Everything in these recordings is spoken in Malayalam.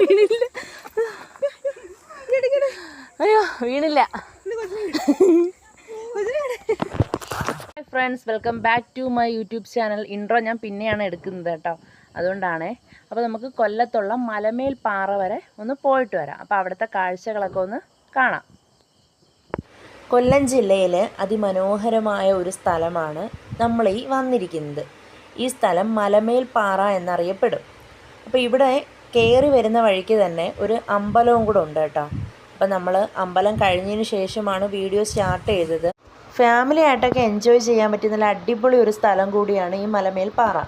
വീണില്ല. അയ്യോ വീണില്ല. Friends welcome back to my YouTube channel intro ഞാൻ പിന്നെയാണ് എടുക്കുന്നത് കേട്ടോ. അതുകൊണ്ടാണേ. അപ്പോൾ നമുക്ക് കൊല്ലത്തുള്ള മലമേൽ പാറ വരെ ഒന്ന് പോയിട്ട് വരാം. അപ്പോൾ അവിടുത്തെ കാഴ്ചകളൊക്കെ ഒന്ന് കാണാം. കൊല്ലം ജില്ലയിൽ അതിമനോഹരമായ ഒരു സ്ഥലമാണ് നമ്മൾ ഈ വന്നിരിക്കുന്നത്. ഈ സ്ഥലം മലമേൽ പാറ എന്നറിയപ്പെടും. അപ്പോൾ ഇവിടെ കയറി വരുന്ന വഴിക്ക് തന്നെ ഒരു അമ്പലവും കൂടെ ഉണ്ട് കേട്ടോ. അപ്പോൾ നമ്മൾ അമ്പലം കഴിഞ്ഞതിന് ശേഷമാണ് വീഡിയോ സ്റ്റാർട്ട് ചെയ്തത്. ഫാമിലി ആയിട്ടൊക്കെ എൻജോയ് ചെയ്യാൻ പറ്റിയ നല്ല അടിപൊളി ഒരു സ്ഥലം കൂടിയാണ് ഈ മലമേൽ പാറ.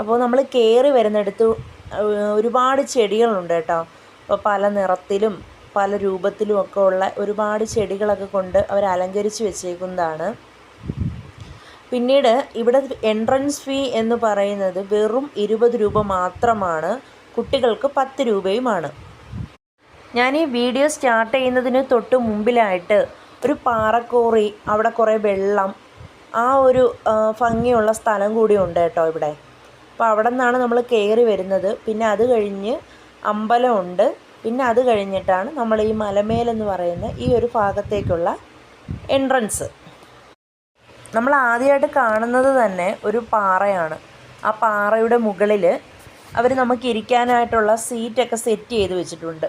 അപ്പോൾ നമ്മൾ കയറി വരുന്നിടത്ത് ഒരുപാട് ചെടികളുണ്ട് കേട്ടോ. അപ്പോൾ പല നിറത്തിലും പല രൂപത്തിലും ഒക്കെ ഉള്ള ഒരുപാട് ചെടികളൊക്കെ കൊണ്ട് അവർ അലങ്കരിച്ച് വെച്ചേക്കുന്നതാണ്. പിന്നീട് ഇവിടെ എൻട്രൻസ് ഫീ എന്ന് പറയുന്നത് വെറും ഇരുപത് രൂപ മാത്രമാണ്. കുട്ടികൾക്ക് പത്ത് രൂപയുമാണ്. ഞാൻ ഈ വീഡിയോ സ്റ്റാർട്ട് ചെയ്യുന്നതിന് തൊട്ട് മുമ്പിലായിട്ട് ഒരു പാറക്കോറി അവിടെ കുറേ വെള്ളം ആ ഒരു ഭംഗിയുള്ള സ്ഥലം കൂടി ഉണ്ട് കേട്ടോ ഇവിടെ. അപ്പോൾ അവിടെ നിന്നാണ് നമ്മൾ കയറി വരുന്നത്. പിന്നെ അത് കഴിഞ്ഞ് അമ്പലമുണ്ട് പിന്നെ അത് കഴിഞ്ഞിട്ടാണ് നമ്മൾ ഈ മലമേലെന്ന് പറയുന്ന ഈ ഒരു ഭാഗത്തേക്കുള്ള എൻട്രൻസ്. നമ്മൾ ആദ്യമായിട്ട് കാണുന്നത് തന്നെ ഒരു പാറയാണ്. ആ പാറയുടെ മുകളിൽ അവർ നമുക്ക് ഇരിക്കാനായിട്ടുള്ള സീറ്റൊക്കെ സെറ്റ് ചെയ്ത് വെച്ചിട്ടുണ്ട്.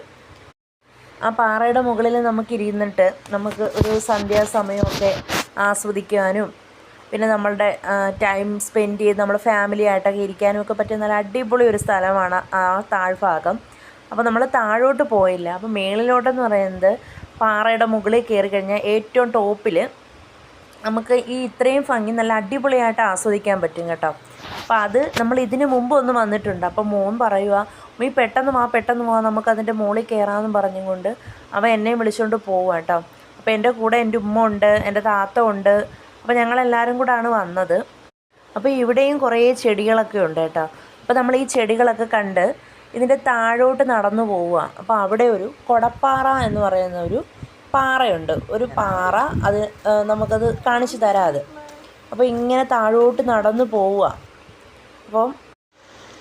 ആ പാറയുടെ മുകളിൽ നമുക്ക് ഇരുന്നിട്ട് നമുക്ക് ഒരു സന്ധ്യാസമയമൊക്കെ ആസ്വദിക്കാനും പിന്നെ നമ്മളുടെ ടൈം സ്പെൻഡ് ചെയ്ത് നമ്മൾ ഫാമിലി ആയിട്ടൊക്കെ ഇരിക്കാനും ഒക്കെ പറ്റിയ നല്ല അടിപൊളി ഒരു സ്ഥലമാണ് ആ താഴ്ഭാഗം. അപ്പോൾ നമ്മൾ താഴോട്ട് പോയില്ല. അപ്പോൾ മേളിലോട്ടെന്ന് പറയുന്നത് പാറയുടെ മുകളിൽ കയറി കഴിഞ്ഞാൽ ഏറ്റവും ടോപ്പിൽ നമുക്ക് ഈ ഇത്രയും ഭംഗി നല്ല അടിപൊളിയായിട്ട് ആസ്വദിക്കാൻ പറ്റും കേട്ടോ. അപ്പോൾ അത് നമ്മൾ ഇതിന് മുമ്പ് ഒന്ന് വന്നിട്ടുണ്ട്. അപ്പോൾ മോൻ പറയുക നീ പെട്ടെന്ന് വാ പെട്ടെന്ന് വാ നമുക്ക് അതിന്റെ മുകളിൽ കയറാമെന്ന് പറഞ്ഞുകൊണ്ട് അവൻ എന്നെയും വിളിച്ചുകൊണ്ട് പോവുക കേട്ടോ അപ്പോൾ എന്റെ കൂടെ എന്റെ ഉമ്മ ഉണ്ട് എന്റെ താത്ത ഉണ്ട്. അപ്പോൾ ഞങ്ങളെല്ലാവരും കൂടാണ് വന്നത്. അപ്പോൾ ഇവിടെയും കുറേ ചെടികളൊക്കെ ഉണ്ട് കേട്ടോ അപ്പോൾ നമ്മൾ ഈ ചെടികളൊക്കെ കണ്ട് ഇതിന്റെ താഴോട്ട് നടന്നു പോവുക അപ്പോൾ അവിടെ ഒരു കൊടപ്പാറ എന്ന് പറയുന്ന ഒരു പാറയുണ്ട്. ഒരു പാറ അത് നമുക്കത് കാണിച്ചു തരാം അത്. അപ്പോൾ ഇങ്ങനെ താഴോട്ട് നടന്നു പോവുക അപ്പം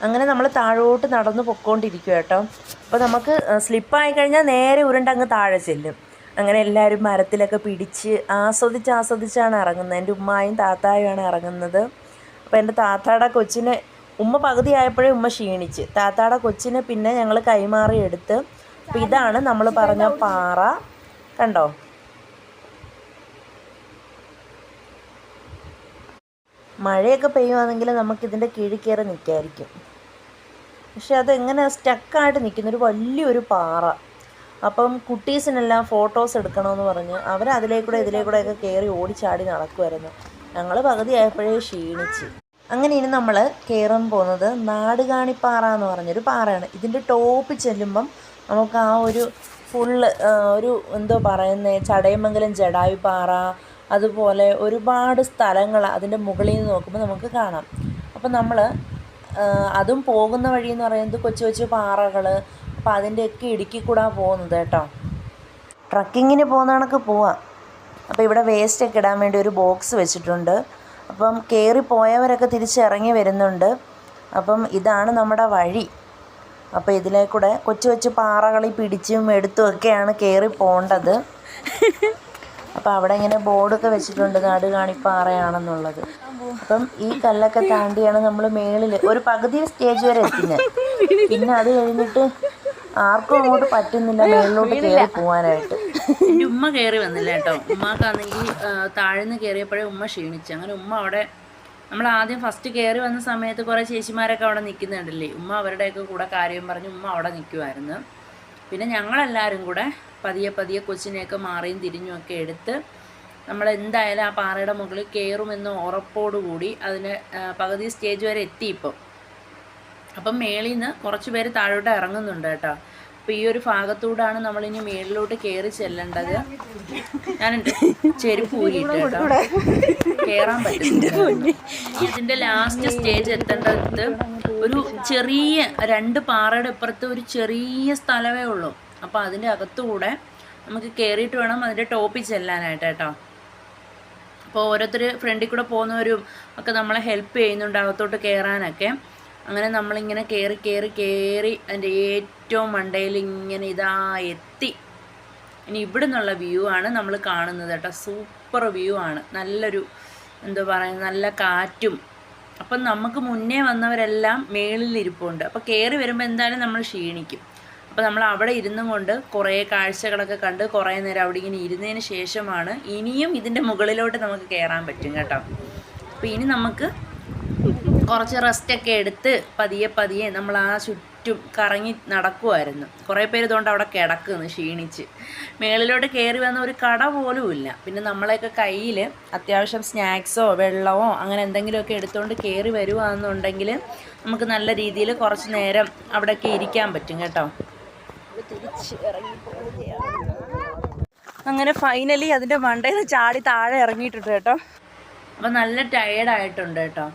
അങ്ങനെ നമ്മൾ താഴോട്ട് നടന്നു പൊക്കോണ്ടിരിക്കുക കേട്ടോ. അപ്പോൾ നമുക്ക് സ്ലിപ്പായി കഴിഞ്ഞാൽ നേരെ ഉരുണ്ട് അങ്ങ് താഴെ ചെല്ലും. അങ്ങനെ എല്ലാവരും മരത്തിലൊക്കെ പിടിച്ച് ആസ്വദിച്ച് ആസ്വദിച്ചാണ് ഇറങ്ങുന്നത്. എന്റെ ഉമ്മായും താത്തായുമാണ് ഇറങ്ങുന്നത്. അപ്പോൾ എന്റെ താത്താടെ കൊച്ചിനെ ഉമ്മ പകുതി ആയപ്പോഴേ ഉമ്മ ക്ഷീണിച്ച്. താത്താടെ കൊച്ചിനെ പിന്നെ ഞങ്ങൾ കൈമാറിയെടുത്ത് അപ്പോൾ ഇതാണ് നമ്മൾ പറഞ്ഞ പാറ. കണ്ടോ? മഴയൊക്കെ പെയ്യുവാണെങ്കിൽ നമുക്കിതിന്റെ കീഴിൽ കയറി നിൽക്കായിരിക്കും പക്ഷെ അതെങ്ങനെ സ്റ്റക്കായിട്ട് നിൽക്കുന്നൊരു വലിയൊരു പാറ. അപ്പം കുട്ടീസിനെല്ലാം ഫോട്ടോസ് എടുക്കണമെന്ന് പറഞ്ഞ് അവർ അതിലേക്കൂടെ ഇതിലേക്കൂടെയൊക്കെ കയറി ഓടിച്ചാടി നടക്കുമായിരുന്നു ഞങ്ങൾ പകുതി ആയപ്പോഴേ ക്ഷീണിച്ച്. അങ്ങനെ ഇനി നമ്മൾ കയറാൻ പോകുന്നത് നാടുകാണിപ്പാറ എന്ന് പറഞ്ഞൊരു പാറയാണ്. ഇതിന്റെ ടോപ്പ് ചെല്ലുമ്പം നമുക്ക് ആ ഒരു ഫുള്ള് ഒരു എന്തോ പറയുന്നത് ചടയമംഗലം ജഡായു പാറ അതുപോലെ ഒരുപാട് സ്ഥലങ്ങൾ അതിന്റെ മുകളിൽ നിന്ന് നോക്കുമ്പോൾ നമുക്ക് കാണാം. അപ്പം നമ്മൾ അതും പോകുന്ന വഴി എന്ന് പറയുന്നത് കൊച്ചു കൊച്ചു പാറകൾ അപ്പോൾ അതിന്റെയൊക്കെ ഇടുക്കി കൂടാ പോകുന്നത് കേട്ടോ. ട്രക്കിങ്ങിന് പോകുന്ന കണക്ക് പോവാം. അപ്പോൾ ഇവിടെ വേസ്റ്റൊക്കെ ഇടാൻ വേണ്ടി ഒരു ബോക്സ് വെച്ചിട്ടുണ്ട്. അപ്പം കയറി പോയവരൊക്കെ തിരിച്ചിറങ്ങി വരുന്നുണ്ട്. അപ്പം ഇതാണ് നമ്മുടെ വഴി. അപ്പോൾ ഇതിലേക്കൂടെ കൊച്ചു കൊച്ചു പാറകളിൽ പിടിച്ചും എടുത്തും ഒക്കെയാണ് കയറി പോകേണ്ടത്. അപ്പോൾ അവിടെ ഇങ്ങനെ ബോർഡൊക്കെ വെച്ചിട്ടുണ്ട് നാട് കാണിപ്പാറയാണെന്നുള്ളത്. അപ്പം ഈ കല്ലൊക്കെ താണ്ടിയാണ് നമ്മൾ മേളിൽ ഒരു പകുതി സ്റ്റേജ് വരെ എത്തുന്നത് പിന്നെ അത് കഴിഞ്ഞിട്ട് ആർക്കും അങ്ങോട്ട് പറ്റുന്നില്ല മേളിലോട്ട് കയറി പോകാനായിട്ട് ഉമ്മ കയറി വന്നില്ല കേട്ടോ. ഉമ്മക്കാണെങ്കിൽ താഴ്ന്ന് കയറിയപ്പോഴേ ഉമ്മ ക്ഷീണിച്ചു. അങ്ങനെ ഉമ്മ അവിടെ നമ്മൾ ആദ്യം ഫസ്റ്റ് കയറി വന്ന സമയത്ത് കുറേ ചേച്ചിമാരൊക്കെ അവിടെ നിൽക്കുന്നുണ്ടല്ലേ ഉമ്മ അവരുടെയൊക്കെ കൂടെ കാര്യം പറഞ്ഞ് ഉമ്മ അവിടെ നിൽക്കുമായിരുന്നു പിന്നെ ഞങ്ങളെല്ലാവരും കൂടെ പതിയെ പതിയെ കൊച്ചിനെയൊക്കെ മാറിയും തിരിഞ്ഞുമൊക്കെ എടുത്ത് നമ്മൾ എന്തായാലും ആ പാറയുടെ മുകളിൽ കയറുമെന്ന ഉറപ്പോടുകൂടി അതിന് പകുതി സ്റ്റേജ് വരെ എത്തി ഇപ്പം. അപ്പം മേളിൽ നിന്ന് കുറച്ച് പേര് താഴോട്ട് ഇറങ്ങുന്നുണ്ട് കേട്ടോ. അപ്പോൾ ഈ ഒരു ഭാഗത്തൂടാണ് നമ്മളിനി മേളിലോട്ട് കയറി ചെല്ലേണ്ടത്. ഞാൻ ചെരുപ്പ് ഊരിയിട്ട് കേട്ടോ. കയറാൻ പറ്റും. ഇതിന്റെ ലാസ്റ്റ് സ്റ്റേജ് എത്തേണ്ടത് ഒരു ചെറിയ രണ്ട് പാറയുടെ ഇപ്പുറത്ത് ഒരു ചെറിയ സ്ഥലമേ ഉള്ളൂ. അപ്പോൾ അതിന്റെ അകത്തുകൂടെ നമുക്ക് കയറിയിട്ട് വേണം അതിന്റെ ടോപ്പിൽ ചെല്ലാനായിട്ട് കേട്ടോ. അപ്പോൾ ഓരോരുത്തർ ഫ്രണ്ടിൽ കൂടെ പോകുന്നവരും ഒക്കെ നമ്മളെ ഹെൽപ്പ് ചെയ്യുന്നുണ്ട് അകത്തോട്ട് കയറാനൊക്കെ അങ്ങനെ നമ്മളിങ്ങനെ കയറി കയറി കയറി അതിന്റെ ഏറ്റവും മണ്ടയിൽ ഇങ്ങനെ ഇതാ എത്തി. ഇനി ഇവിടെ നിന്നുള്ള വ്യൂ ആണ് നമ്മൾ കാണുന്നത് കേട്ടോ. സൂപ്പർ വ്യൂ ആണ്. നല്ലൊരു എന്താ പറയുക നല്ല കാറ്റും അപ്പം നമുക്ക് മുന്നേ വന്നവരെല്ലാം മേളിൽ ഇരിപ്പുണ്ട്. അപ്പോൾ കയറി വരുമ്പോൾ എന്തായാലും നമ്മൾ ക്ഷീണിക്കും. അപ്പോൾ നമ്മൾ അവിടെ ഇരുന്നും കൊണ്ട് കുറേ കാഴ്ചകളൊക്കെ കണ്ട് കുറേ നേരം അവിടെ ഇങ്ങനെ ഇരുന്നതിന് ശേഷമാണ് ഇനിയും ഇതിന്റെ മുകളിലോട്ട് നമുക്ക് കയറാൻ പറ്റും കേട്ടോ. അപ്പോൾ ഇനി നമുക്ക് കുറച്ച് റെസ്റ്റൊക്കെ എടുത്ത് പതിയെ പതിയെ നമ്മൾ ആ ചുറ്റും കറങ്ങി നടക്കുമായിരുന്നു കുറേ പേര് ഇതുകൊണ്ട് അവിടെ കിടക്കുന്നു ക്ഷീണിച്ച്. മേളിലോട്ട് കയറി വന്ന ഒരു കട പോലും ഇല്ല. പിന്നെ നമ്മളെയൊക്കെ കയ്യിൽ അത്യാവശ്യം സ്നാക്സോ വെള്ളമോ അങ്ങനെ എന്തെങ്കിലുമൊക്കെ എടുത്തുകൊണ്ട് കയറി വരുവാണെന്നുണ്ടെങ്കിൽ നമുക്ക് നല്ല രീതിയിൽ കുറച്ച് നേരം അവിടെയൊക്കെ ഇരിക്കാൻ പറ്റും കേട്ടോ. അങ്ങനെ ഫൈനലി അതിന്റെ മണ്ടയിൽ ചാടി താഴെ ഇറങ്ങിയിട്ടുണ്ട് കേട്ടോ. അപ്പം നല്ല ടയേർഡായിട്ടുണ്ട് കേട്ടോ.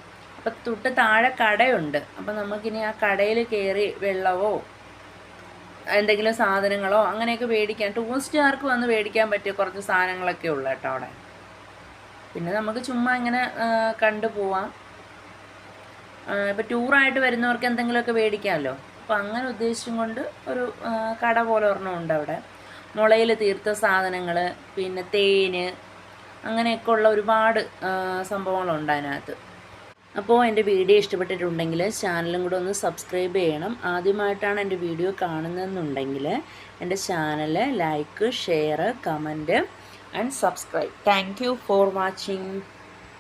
അപ്പം തൊട്ട് താഴെ കടയുണ്ട്. അപ്പം നമുക്കിനി ആ കടയിൽ കയറി വെള്ളമോ എന്തെങ്കിലും സാധനങ്ങളോ അങ്ങനെയൊക്കെ മേടിക്കാൻ ടൂറിസ്റ്റുകാർക്ക് വന്ന് മേടിക്കാൻ പറ്റിയ കുറച്ച് സാധനങ്ങളൊക്കെ ഉള്ളു കേട്ടോ അവിടെ. പിന്നെ നമുക്ക് ചുമ്മാ ഇങ്ങനെ കണ്ടു പോവാം. ഇപ്പം ടൂറായിട്ട് വരുന്നവർക്ക് എന്തെങ്കിലുമൊക്കെ മേടിക്കാമല്ലോ. അപ്പം അങ്ങനെ ഉദ്ദേശിച്ചും കൊണ്ട് ഒരു കട പോലെ ഒരെണ്ണം ഉണ്ട് അവിടെ. മുളയിൽ തീർത്ത സാധനങ്ങൾ പിന്നെ തേന് അങ്ങനെയൊക്കെ ഉള്ള ഒരുപാട് സംഭവങ്ങളുണ്ട് അതിനകത്ത്. അപ്പോൾ എന്റെ വീഡിയോ ഇഷ്ടപ്പെട്ടിട്ടുണ്ടെങ്കിൽ ചാനലും കൂടെ ഒന്ന് സബ്സ്ക്രൈബ് ചെയ്യണം. ആദ്യമായിട്ടാണ് എന്റെ വീഡിയോ കാണുന്നതെന്നുണ്ടെങ്കിൽ എന്റെ channel like share comment and subscribe. Thank for watching.